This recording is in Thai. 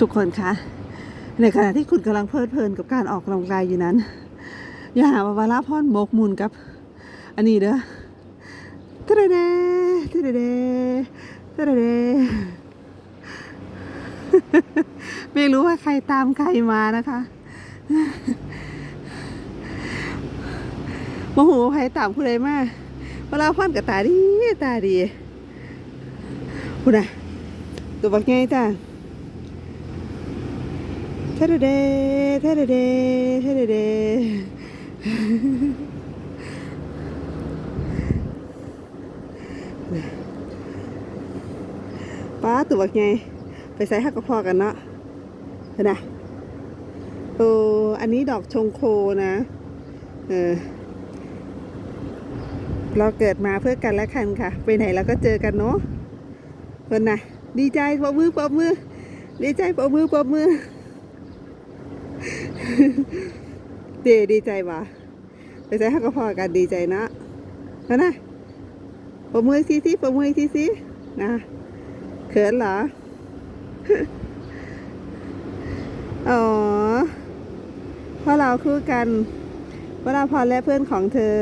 ทุกคนคะในขณะที่คุณกำลังเพลิดเพลินกับการออกกำลังกายอยู่นั้น อย่าหาว่าวาลาพ่อนโมกมุนกับ อันนี้เด้อทะเดเดทะเดเดทะเดเดไม่รู้ว่าใครตามใครมานะคะโมโหใครตามผู้ใดมาเวลาพ่อนกับตาดีตาดีคุณนะตัวบักไงจ้า ทเดเดเทเดเดเทเดเดป้าตัวบักไงไปใส่หักกระพอกันเนาะเห็นไหมโอ้อันนี้ดอกชงโคนะ เออ เราเกิดมาเพื่อกันและกันค่ะ ไปไหนเราก็เจอกันเนาะคนน่ะดีใจปรบมือปรบมือ ดีใจปรบมือปรบมือ เดดีใจว่ะไปใส่หักกระพอกันดีใจนะนั่นนะปรบมืออีกทีสิปรบมืออีกทีสินะเขินเหรอ อ๋อเพราะเราคู่กันวราพรและเพื่อนของเธอ